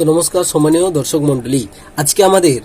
তো নমস্কার সম্মানীয় দর্শক মণ্ডলী। আজকে আমাদের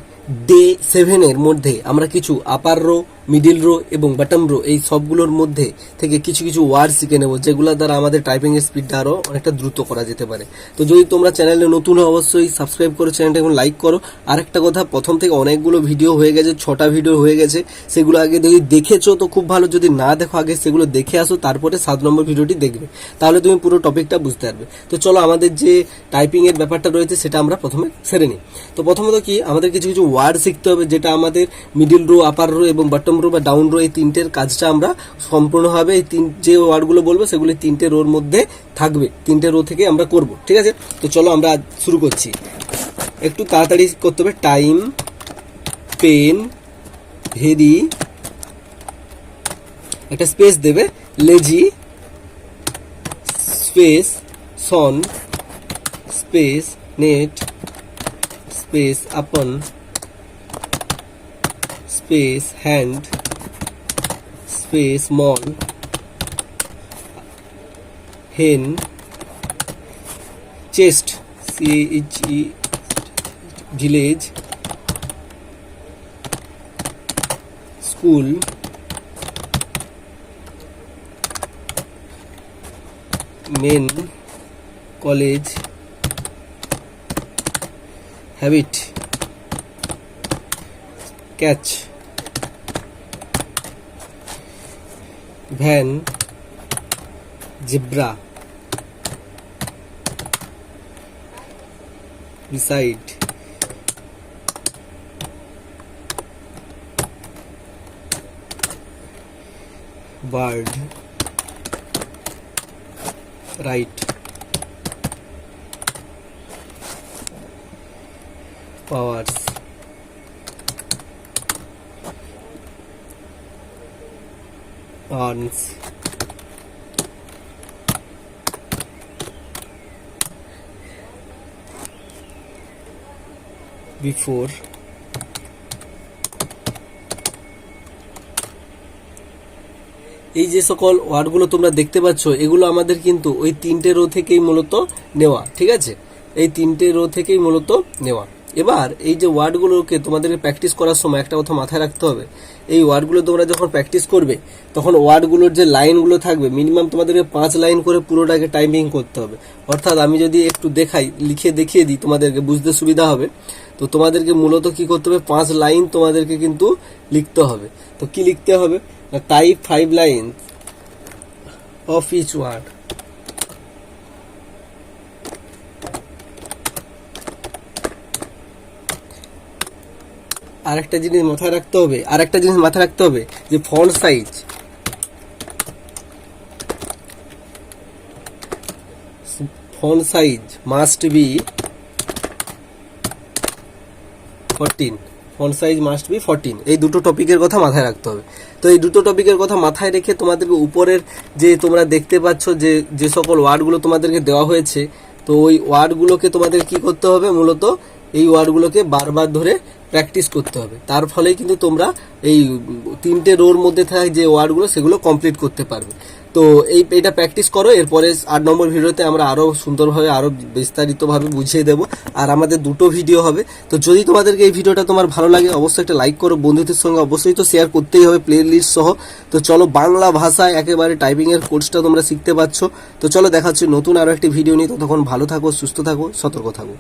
ডে সেভেনের মধ্যে আমরা কিছু আপার রো মিডিল রো এবং বটম রো এই সবগুলোর মধ্যে থেকে কিছু কিছু ওয়ার্ড শিখে নেব, যেগুলো দ্বারা আমাদের টাইপিং এর স্পিডটা আরও অনেকটা দ্রুত করা যেতে পারে। তো যদি তোমরা চ্যানেলে নতুন হও, অবশ্যই সাবস্ক্রাইব করো চ্যানেলটা এখন লাইক করো। আরেকটা কথা, প্রথম থেকে অনেকগুলো ভিডিও হয়ে গেছে, ছটা ভিডিও হয়ে গেছে। সেগুলো আগে যদি দেখেছ, তো খুব ভালো। যদি না দেখো, আগে সেগুলো দেখে আসো, তারপরে সাত নম্বর ভিডিওটি দেখবে। তাহলে তুমি পুরো টপিকটা বুঝতে পারবে। তো চলো, আমাদের যে টাইপিং এর ব্যাপারটা রয়েছে, সেটা আমরা প্রথমে সেরে নিই। তো প্রথমত কি, আমাদের কিছু কিছু ওয়ার্ড শিখতে হবে, যেটা আমাদের মিডিল রো আপার রো এবং বটম রো বা ডাউন রো এই তিনটের কাজটা আমরা সম্পূর্ণভাবে এই তিন যে ওয়ার্ডগুলো বলব সেগুলো তিনটে রোর মধ্যে থাকবে। তিনটে রো থেকে আমরা করব, ঠিক আছে? তো চলো আমরা শুরু করছি। একটু তাড়াতাড়ি করতে হবে। টাইম পেন ভেরি একটা স্পেস দেবে। Lazy space son space net space upon space hand space mall hen chest C H E village school men college habit catch van zebra beside bird right powers Arms before. এই যে সকল ওয়ার্ডগুলো তোমরা দেখতে পাচ্ছ, এগুলো আমাদের কিন্তু ওই তিনটে রো থেকেই মূলত নেওয়া, ঠিক আছে? এই তিনটে রো থেকেই মূলত নেওয়া। এবার এই যে ওয়ার্ডগুলোকে তোমাদেরকে প্র্যাকটিস করার সময় একটা কথা মাথায় রাখতে হবে। এই ওয়ার্ডগুলো তোমরা যখন প্র্যাকটিস করবে, তখন ওয়ার্ডগুলোর যে লাইনগুলো থাকবে, মিনিমাম তোমাদেরকে পাঁচ লাইন করে পুরোটাকে টাইমিং করতে হবে। অর্থাৎ আমি যদি একটু দেখাই, লিখে দেখিয়ে দিই, তোমাদেরকে বুঝতে সুবিধা হবে। তো তোমাদেরকে মূলত কি করতে হবে, পাঁচ লাইন তোমাদেরকে কিন্তু লিখতে হবে। তো কি লিখতে হবে? Type five line of each word আরেকটা জিনিস মাথায় রাখতে হবে, আরেকটা জিনিস মাথায় রাখতে হবে যে font size font size must be fourteen font size must be fourteen এই দুটো টপিকের কথা মাথায় রাখতে হবে। তো এই দুটো টপিকের কথা মাথায় রেখে তোমাদেরকে উপরের যে তোমরা দেখতে পাচ্ছ যে যে সকল ওয়ার্ডগুলো তোমাদেরকে দেওয়া হয়েছে, তো ওই ওয়ার্ডগুলোকে তোমাদের কি করতে হবে? মূলত এই ওয়ার্ডগুলোকে বারবার ধরে প্র্যাকটিস করতে হবে। তার ফলেই কিন্তু তোমরা এই তিনটে রোর মধ্যে থাকা যে ওয়ার্ডগুলো সেগুলো কমপ্লিট করতে পারবে। তো এই, এটা প্র্যাকটিস করো, এরপরে আট নম্বর ভিডিওতে আমরা আরও সুন্দরভাবে আরও বিস্তারিতভাবে বুঝিয়ে দেবো। আর আমাদের দুটো ভিডিও হবে। তো যদি তোমাদেরকে এই ভিডিওটা তোমার ভালো লাগে, অবশ্যই একটা লাইক করো, বন্ধুদের সঙ্গে অবশ্যই তো শেয়ার করতেই হবে প্লে লিস্ট সহ। তো চলো বাংলা ভাষায় একেবারে টাইপিংয়ের কোর্সটা তোমরা শিখতে পারছ। তো চলো দেখাচ্ছি নতুন আরও একটি ভিডিও নিয়ে। ততক্ষণ ভালো থাকো, সুস্থ থাকো, সতর্ক থাকো।